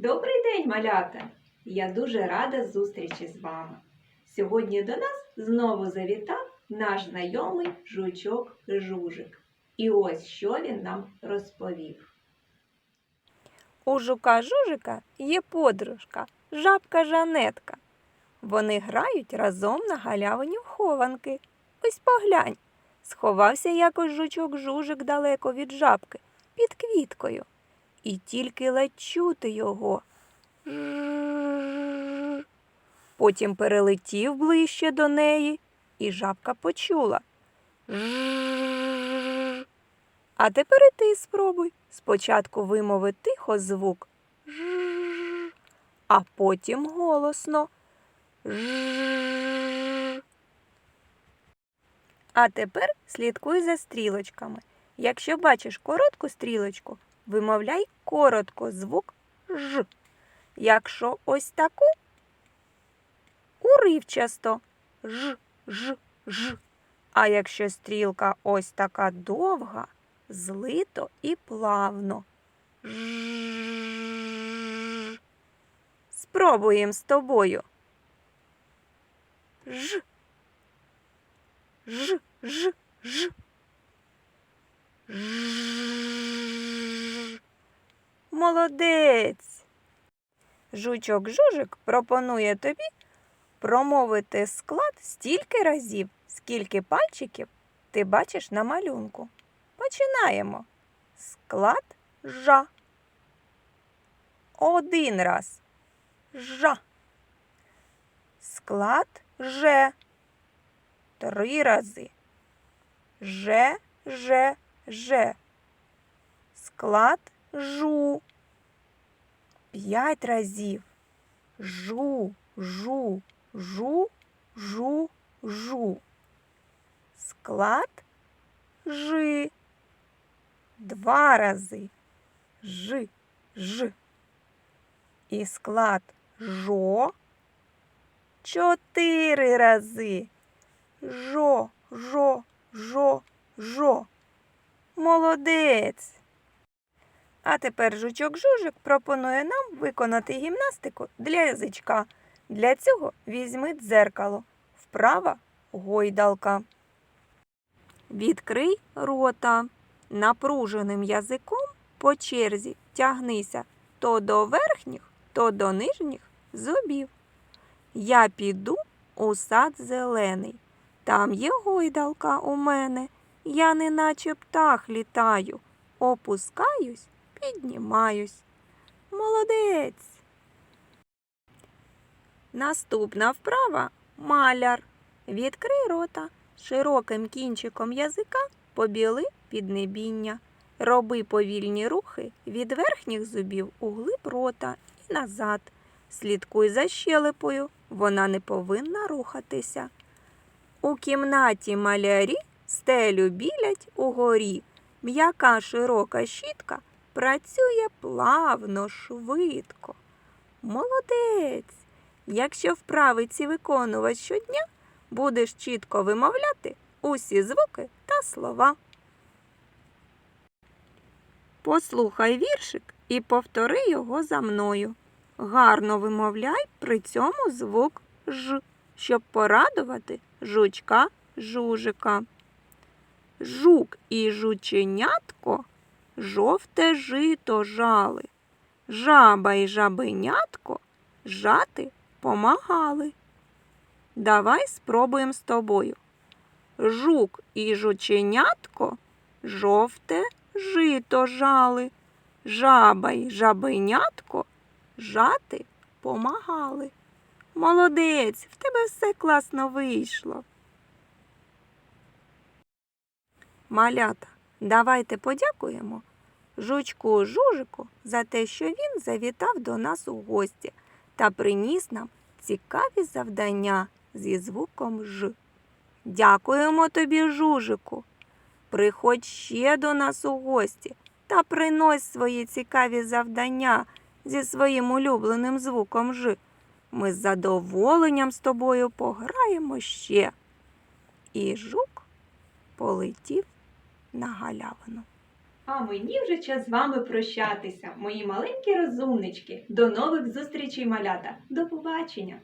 Добрий день, малята! Я дуже рада зустрічі з вами. Сьогодні до нас знову завітав наш знайомий жучок Жужик. І ось що він нам розповів. У жука Жужика є подружка, жабка Жанетка. Вони грають разом на галявині в хованки. Ось поглянь. Сховався якось жучок Жужик далеко від жабки, під квіткою. І тільки ледь чути його. Потім перелетів ближче до неї, і жабка почула. А тепер і ти спробуй. Спочатку вимови тихо звук а потім голосно. А тепер слідкуй за стрілочками. Якщо бачиш коротку стрілочку, вимовляй коротко звук ж. Якщо ось таку уривчасто ж, ж, ж. А якщо стрілка ось така довга, злито і плавно. Ж. Спробуємо з тобою. Ж. Ж, ж, ж. Молодець. Жучок Жужик пропонує тобі промовити склад стільки разів, скільки пальчиків ти бачиш на малюнку. Починаємо. Склад жа. Один раз. Жа. Склад же. Три рази. Же, же, же. Склад жу. П'ять разів. Жу, жу, жу, жу, жу. Склад жи. Два рази. Ж, ж. І склад жо. Чотири рази. Жо, жо, жо, жо. Молодець. А тепер жучок Жужик пропонує нам виконати гімнастику для язичка. Для цього візьми дзеркало. Вправа гойдалка. Відкрий рота. Напруженим язиком по черзі тягнися то до верхніх, то до нижніх зубів. Я піду у сад зелений. Там є гойдалка у мене. Я неначе птах літаю. Опускаюсь, піднімаюсь. Молодець. Наступна вправа маляр. Відкрий рота. Широким кінчиком язика побіли піднебіння. Роби повільні рухи від верхніх зубів у глиб рота і назад. Слідкуй за щелепою, вона не повинна рухатися. У кімнаті малярі стелю білять угорі. М'яка широка щітка працює плавно, швидко. Молодець! Якщо вправи ці виконувати щодня, будеш чітко вимовляти усі звуки та слова. Послухай віршик і повтори його за мною. Гарно вимовляй при цьому звук Ж, щоб порадувати жучка жужика. Жук і жученятко жовте жито жали. Жаба і жабенятко жати помагали. Давай спробуємо з тобою. Жук і жученятко жовте жито жали. Жаба й жабенятко жати помагали. Молодець, в тебе все класно вийшло. Малята, давайте подякуємо жучку Жужику за те, що він завітав до нас у гості та приніс нам цікаві завдання зі звуком Ж. Дякуємо тобі, Жужику. Приходь ще до нас у гості та принось свої цікаві завдання зі своїм улюбленим звуком Ж. Ми з задоволенням з тобою пограємо ще. І жук полетів на галявину. А мені вже час з вами прощатися, мої маленькі розумнички. До нових зустрічей, малята. До побачення!